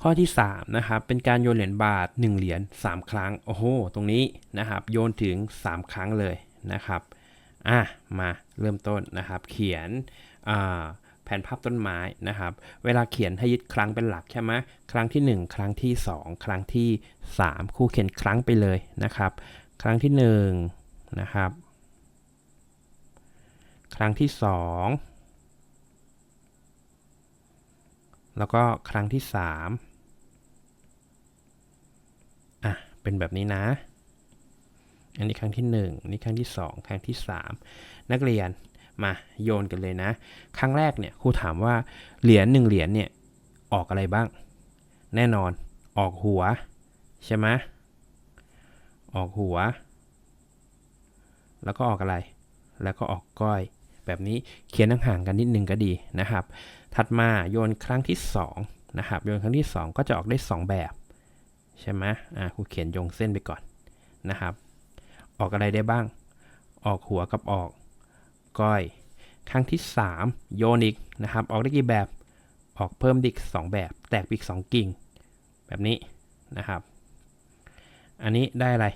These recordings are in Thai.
ข้อที่ 3 นะครับ เป็นการโยนเหรียญบาท 1 เหรียญ3 ครั้ง โอ้โห ตรงนี้นะครับ โยนถึง 3 ครั้งเลยนะครับ อะ มาเริ่มต้นนะครับ เขียนแผนภาพต้นไม้นะครับ เวลาเขียนให้ยึดครั้งเป็นหลักใช่ไหมครั้งที่ 1 ครั้งที่ 2 ครั้งที่ 3ครูเขียนครั้งไปเลยนะครับ ครั้งที่1นะครับ ครั้งที่ 2 แล้วก็ครั้งที่ 3 อะ เป็นแบบนี้นะ อันนี้ครั้งที่1นี่ครั้งที่ 2 ครั้งที่ 3 นักเรียนมาโยนกันเลยนะ ครั้งแรกเนี่ยครูถามว่าเหรียญ1เหรียญเนี่ยออกอะไรบ้าง แน่นอนออกหัว ใช่ไหมออกหัว แล้วก็ออกอะไร แล้วก็ออกก้อย แบบนี้เขียนห่างๆกันนิดนึงก็ดีนะครับ ถัดมาโยนครั้งที่2นะครับโยนครั้งที่ 2 ก็จะออกได้ 2 แบบ ใช่ไหมอ่าครูเขียนโยงเส้นไปก่อนนะครับ ออกอะไรได้บ้าง ออกหัวกับออกก้อย ครั้งที่ 3 โยนอีกนะครับ ออกได้กี่แบบ ออกเพิ่มดิก 2 แบบ แตกอีก 2 กิ่ง แบบนี้นะครับ อันนี้ได้อะไร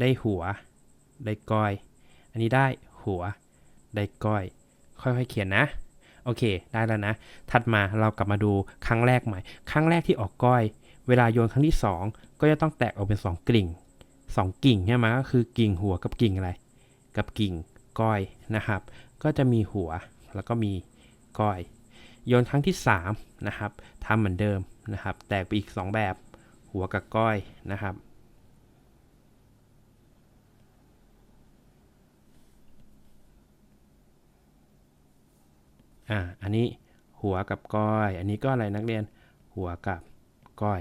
ได้หัว ได้ก้อย อันนี้ได้หัว ได้ก้อย ค่อยๆเขียนนะ โอเค ได้แล้วนะ ถัดมาเรากลับมาดูครั้งแรกใหม่ ครั้งแรกที่ออกก้อย เวลาโยนครั้งที่ 2 ก็จะต้องแตกออกเป็น 2กิ่ง 2 กิ่งใช่ไหมก็คือกิ่งหัวกับกิ่งอะไร กับกิ่งก้อยนะครับ ก็จะมีหัวแล้วก็มีก้อย โยนครั้งที่3นะครับทำเหมือนเดิมนะครับ แตกไปอีก 2 แบบ หัวกับก้อยนะครับอ่าอันนี้หัวกับก้อย อันนี้ก็อะไรนักเรียนหัวกับก้อย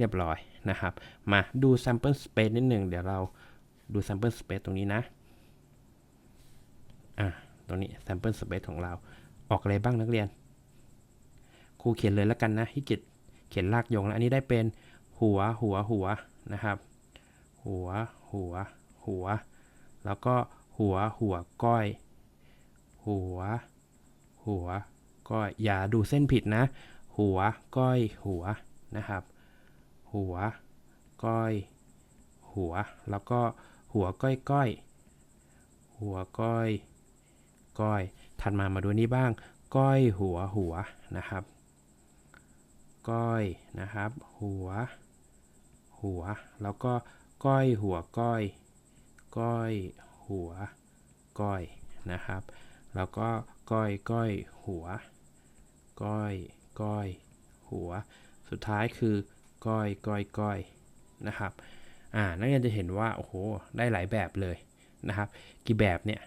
เรียบร้อยนะครับ มาดู sample space นิดหนึ่งเดี๋ยวเราดู sample space ตรงนี้นะ อ่า ตรงนี้ sample space ของเรา ออกอะไรบ้างนักเรียน ครูเขียนเลยแล้วกันนะที่กิจเขียนลากยงแล้ว อันนี้ได้เป็นหัว หัว หัวนะครับ หัว หัว หัว แล้วก็หัว หัว ก้อย หัว หัว ก้อย อย่าดูเส้นผิดนะ หัว ก้อย หัว นะครับ หัว ก้อย หัว แล้วก็หัวก้อยก้อยหัวก้อย ก้อย ถัดมามาดูนี้บ้าง ก้อยหัวหัวนะครับ ก้อยนะครับ หัว หัว แล้วก็ก้อยหัวก้อย ก้อย หัว ก้อยนะครับ แล้วก็ก้อยก้อยหัว ก้อย ก้อย หัว สุดท้ายคือ ก้อยก้อยก้อยนะครับอ่านักเรียนจะเห็นว่าโอ้โหได้หลายแบบเลยนะครับ กี่แบบเนี่ย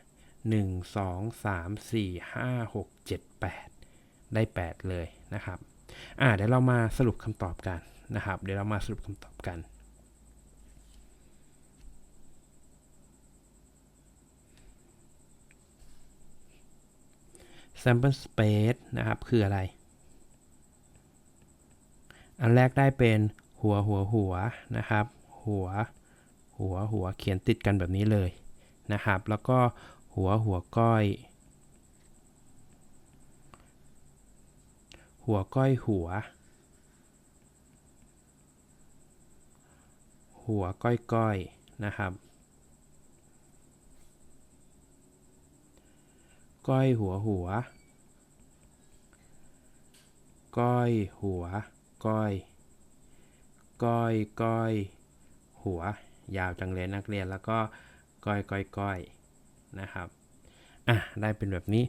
หนึ่งสองสามสี่ห้าหกเจ็ดแปดได้แปดเลยนะครับอ่าเดี๋ยวเรามาสรุปคำตอบกันนะครับ เดี๋ยวเรามาสรุปคำตอบกัน sample space นะครับ คืออะไร อันแรกได้เป็นหัวหัวหัวนะครับ หัว หัวหัวเขียนติดกันแบบนี้เลยนะครับ แล้วก็หัวหัวก้อย หัวก้อยหัว หัวก้อยก้อยนะครับ ก้อยหัวหัว ก้อยหัว ก้อย ก้อยก้อยหัว ยาวจังเลยนักเรียนแล้วก็ก้อยก้อยก้อยนะครับ อะ ได้เป็นแบบนี้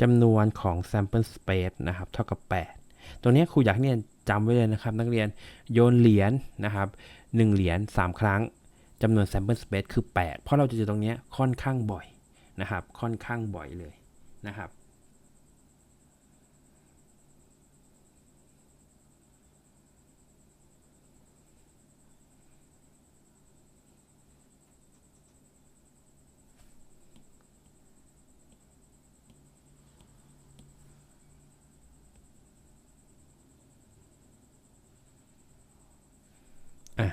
จำนวนของ sample space นะครับ เท่ากับ 8ตัวนี้ครูอยากให้นักเรียนจำไว้เลยนะครับ นักเรียนโยนเหรียญนะครับ1เหรียญ3 ครั้งจำนวน sample space คือ 8 เพราะเราจะเจอตรงนี้ค่อนข้างบ่อยนะครับ ค่อนข้างบ่อยเลยนะครับ อะ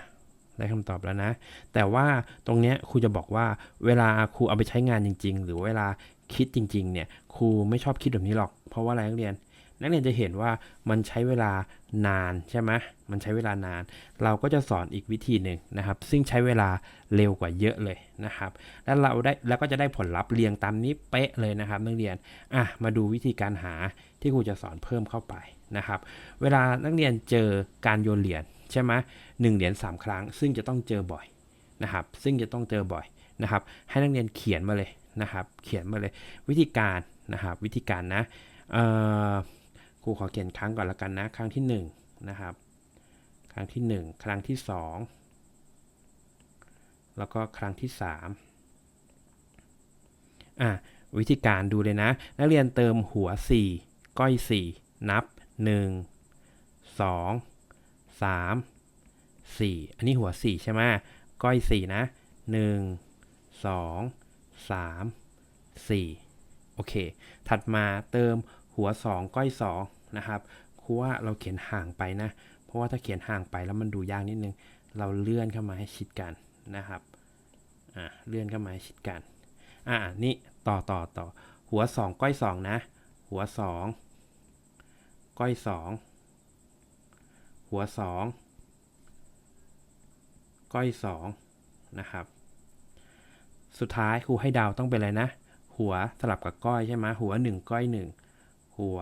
ได้คำตอบแล้วนะ แต่ว่าตรงเนี้ยครูจะบอกว่าเวลาครูเอาไปใช้งานจริง ๆ หรือเวลาคิดจริง ๆ เนี่ยครูไม่ชอบคิดแบบนี้หรอก เพราะว่าอะไรนักเรียน นักเรียนจะเห็นว่ามันใช้เวลานานใช่ไหมมันใช้เวลานาน เราก็จะสอนอีกวิธีหนึ่งนะครับ ซึ่งใช้เวลาเร็วกว่าเยอะเลยนะครับ แล้วเราได้แล้วก็จะได้ผลลัพธ์เรียงตามนี้เป๊ะเลยนะครับ นักเรียนอะมาดูวิธีการหาที่ครูจะสอนเพิ่มเข้าไปนะครับ เวลานักเรียนเจอการโยนเหรียญ ใช่ไหมหนึ่งเหรียญสามครั้ง ซึ่งจะต้องเจอบ่อยนะครับ ซึ่งจะต้องเจอบ่อยนะครับ ให้นักเรียนเขียนมาเลยนะครับ เขียนมาเลยวิธีการนะครับวิธีการนะครูขอเขียนครั้งก่อนละกันนะ ครั้งที่หนึ่งนะครับครั้งที่หนึ่งครั้งที่สองแล้วก็ครั้งที่สามอะวิธีการดูเลยนะ นักเรียนเติมหัว 4 ก้อย 4 นับ 1 2 3 4อันนี้หัว4ใช่ไหมก้อย4นะ1 2 3 4โอเค ถัดมาเติมหัว2ก้อย2นะครับครูว่าเราเขียนห่างไปนะ เพราะว่าถ้าเขียนห่างไปแล้วมันดูยากนิดนึง เราเลื่อนเข้ามาให้ชิดกันนะครับ อ่าเลื่อนเข้ามาให้ชิดกัน อ่านี่ต่อต่อต่อหัว2ก้อย2นะ หัว2ก้อย2 หัว 2 ก้อย 2 นะครับ สุดท้ายครูให้ดาวต้องเป็นอะไรนะ หัวสลับกับก้อยใช่ไหมหัว 1 ก้อย 1 หัว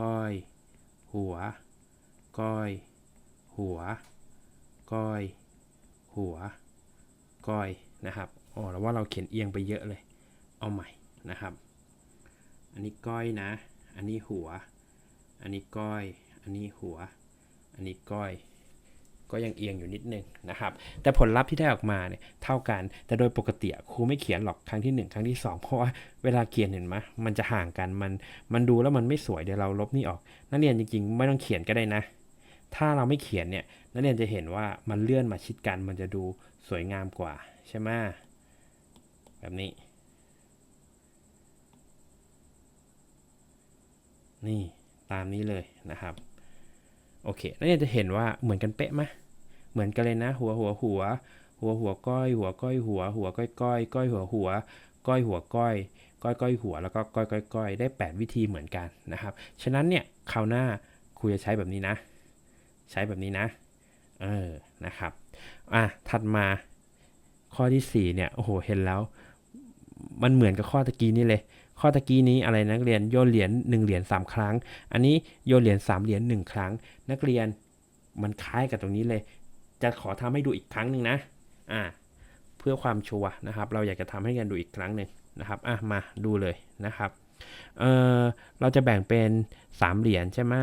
ก้อย หัว ก้อย หัว ก้อย หัว ก้อยนะครับอ๋อแล้วว่าเราเขียนเอียงไปเยอะเลย เอาใหม่นะครับ อันนี้ก้อยนะ อันนี้หัว อันนี้ก้อย อันนี้หัว อันนี้ก้อยก็ยังเอียงอยู่นิดนึงนะครับ แต่ผลลัพธ์ที่ได้ออกมาเนี่ยเท่ากัน แต่โดยปกติครูไม่เขียนหรอกครั้งที่ 1 ครั้งที่ 2 เพราะว่าเวลาเขียนเห็นไหมมันจะห่างกัน มัน มันดูแล้วมันไม่สวยเดี๋ยวเราลบนี่ออก นักเรียนจริงๆ ไม่ต้องเขียนก็ได้นะ ถ้าเราไม่เขียนเนี่ย นักเรียนจะเห็นว่ามันเลื่อนมาชิดกัน มันจะดูสวยงามกว่าใช่ไหมแบบนี้ นี่ตามนี้เลยนะครับ โอเคนักเรียนจะเห็นว่าเหมือนกันเป๊ะไหมเหมือนกันเลยนะ หัวหัวหัว หัวหัวก้อย หัวก้อยหัว หัวก้อยก้อยก้อยหัวหัว ก้อยหัวก้อย ก้อยก้อยหัว แล้วก็ก้อยก้อยก้อยได้ 8 วิธีเหมือนกันนะครับ ฉะนั้นเนี่ยคราวหน้าครูจะใช้แบบนี้นะ ใช้แบบนี้นะ เออ นะครับ อะ ถัดมาข้อที่ 4 เนี่ย โอ้โห เห็นแล้ว มันเหมือนกับข้อตะกี้นี่เลย ข้อตะกี้นี้อะไรนักเรียนโยนเหรียญ1เหรียญ3 ครั้ง อันนี้โยนเหรียญ3เหรียญ1ครั้ง นักเรียนมันคล้ายกับตรงนี้เลย จะขอทำให้ดูอีกครั้งหนึ่งนะอ่าเพื่อความชัวร์นะครับ เราอยากจะทำให้กันดูอีกครั้งหนึ่งนะครับอะมาดูเลยนะครับเออเราจะแบ่งเป็น 3 เหรียญใช่ไหม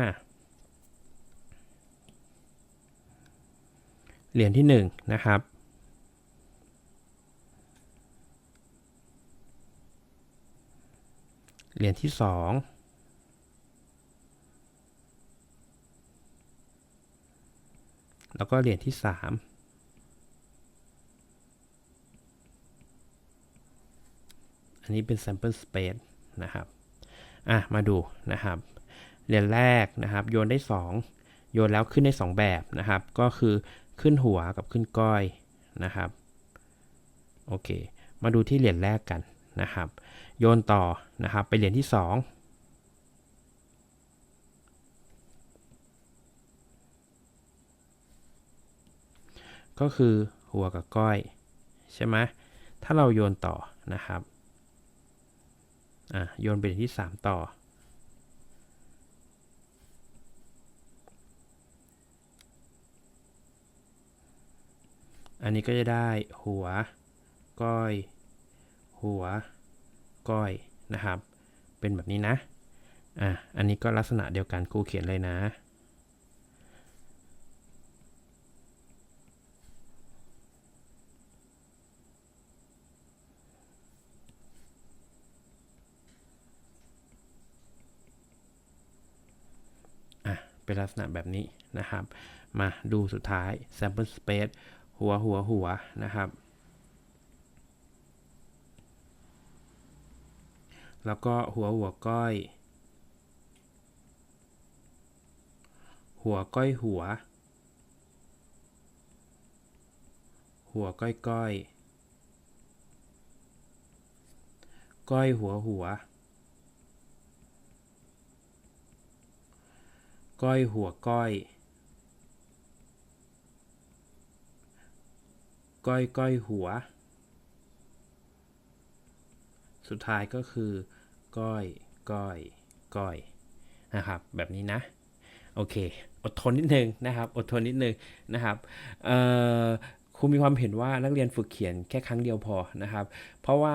เหรียญที่1นะครับ เหรียญที่2แล้วก็เหรียญที่3อันนี้เป็น sample space นะครับอะมาดูนะครับเหรียญแรกนะครับโยนได้ 2 โยนแล้วขึ้นได้ 2 แบบนะครับ ก็คือขึ้นหัวกับขึ้นก้อยนะครับโอเค มาดูที่เหรียญแรกกัน นะครับ โยนต่อนะครับไปเหรียญที่ 2ก็คือหัวกับก้อย ใช่ไหมถ้าเราโยนต่อนะครับ อะ โยนไปเหรียญที่ 3 ต่อ อันนี้ก็จะได้หัวก้อย หัว ก้อยนะครับ เป็นแบบนี้นะ อะ อันนี้ก็ลักษณะเดียวกันครูเขียนเลยนะ อะ เป็นลักษณะแบบนี้นะครับ มาดูสุดท้าย sample space หัวหัวหัวนะครับ แล้วก็หัวหัวก้อย หัวก้อยหัว หัวก้อยก้อย ก้อยหัวหัว ก้อยหัวก้อย ก้อยก้อยหัว สุดท้ายก็คือ ก้อยก้อยก้อยนะครับ แบบนี้นะ โอเค อดทนนิดนึงนะครับ อดทนนิดนึงนะครับครูมีความเห็นว่านักเรียนฝึกเขียนแค่ครั้งเดียวพอนะครับ เพราะว่า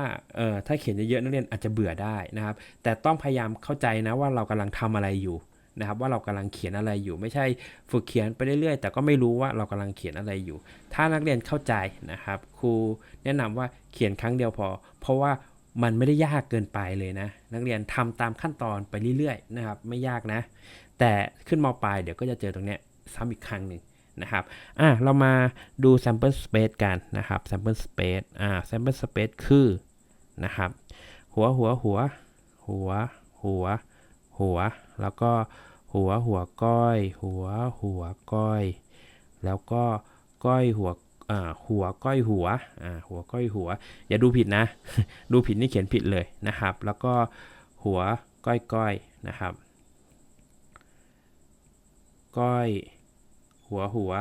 ถ้าเขียนเยอะๆนักเรียนอาจจะเบื่อได้นะครับ แต่ต้องพยายามเข้าใจนะว่าเรากำลังทำอะไรอยู่นะครับ ว่าเรากำลังเขียนอะไรอยู่ ไม่ใช่ฝึกเขียนไปเรื่อยๆ แต่ก็ไม่รู้ว่าเรากำลังเขียนอะไรอยู่ ถ้านักเรียนเข้าใจนะครับ ครูแนะนำว่าเขียนครั้งเดียวพอ เพราะว่า มันไม่ได้ยากเกินไปเลยนะ นักเรียนทำตามขั้นตอนไปเรื่อยๆนะครับ ไม่ยากนะ แต่ขึ้นมปลายเดี๋ยวก็จะเจอตรงเนี้ยซ้ำอีกครั้งหนึ่งนะครับ อะเรามาดู sample space กันนะครับ sample space อ่า sample space คือนะครับ หัวหัวหัว หัว หัว หัว แล้วก็หัวหัวก้อย หัวหัวก้อย แล้วก็ก้อยหัว หัวก้อยหัวหัวก้อยหัว อย่าดูผิดนะ ดูผิดนี่เขียนผิดเลยนะครับ แล้วก็หัวก้อยก้อยนะครับ ก้อย หัวหัว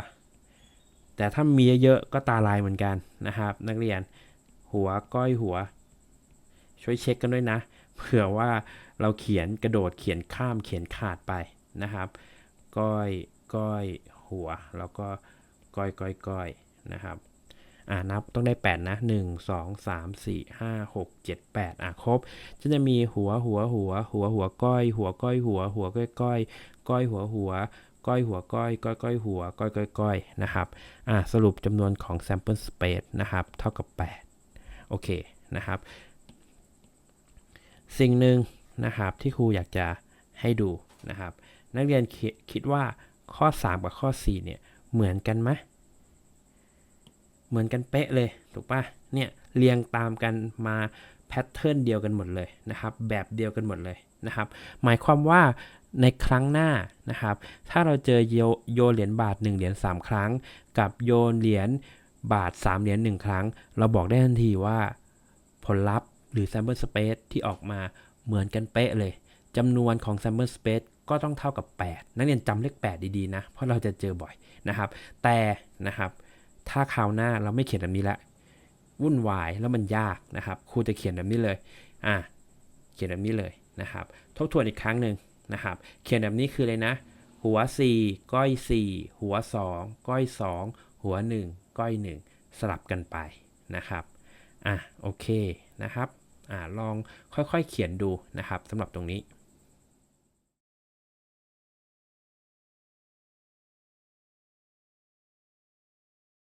แต่ถ้ามีเยอะๆก็ตาลายเหมือนกันนะครับ นักเรียนหัวก้อยหัว ช่วยเช็คกันด้วยนะเผื่อว่าเราเขียนกระโดดเขียนข้ามเขียนขาดไปนะครับ ก้อยก้อยหัว แล้วก็ก้อยก้อยก้อย นะครับอ่านับต้องได้ 8 นะ 1 2 3 4 5 6 7 8อะครบจะจะมีหัวหัวหัว หัวหัวก้อย หัวก้อยหัว หัวก้อยก้อยก้อยหัวหัว ก้อยหัวก้อย ก้อยก้อยหัว ก้อยก้อยก้อยนะครับอ่าสรุปจำนวนของ sample space นะครับ เท่ากับ 8 โอเคนะครับ สิ่งหนึ่งนะครับที่ครูอยากจะให้ดูนะครับ นักเรียนคิดว่าข้อ 3 กับข้อ 4 เนี่ยเหมือนกันไหม เหมือนกันเป๊ะเลยถูกปะเนี่ยเรียงตามกันมาแพทเทิร์นเดียวกันหมดเลยนะครับ แบบเดียวกันหมดเลยนะครับ หมายความว่าในครั้งหน้านะครับ ถ้าเราเจอโยโยเหรียญบาท 1 เหรียญ3 ครั้ง กับโยนเหรียญบาท 3 เหรียญ1 ครั้ง เราบอกได้ทันทีว่าผลลัพธ์หรือ sample space ที่ออกมาเหมือนกันเป๊ะเลยจำนวนของ sample space ก็ต้องเท่ากับ 8 นักเรียนจำเลข 8 ดีๆนะ เพราะเราจะเจอบ่อยนะครับ แต่นะครับ ถ้าคราวหน้าเราไม่เขียนแบบนี้ละวุ่นวายแล้วมันยากนะครับครูจะเขียนแบบนี้เลยอะเขียนแบบนี้เลยนะครับ ทบทวนอีกครั้งหนึ่งนะครับ เขียนแบบนี้คือเลยนะ หัว 4 ก้อย 4 หัว 2 ก้อย 2 หัว 1 ก้อย 1 สลับกันไปนะครับอะโอเคนะครับอ่าลองค่อยๆเขียนดูนะครับสำหรับตรงนี้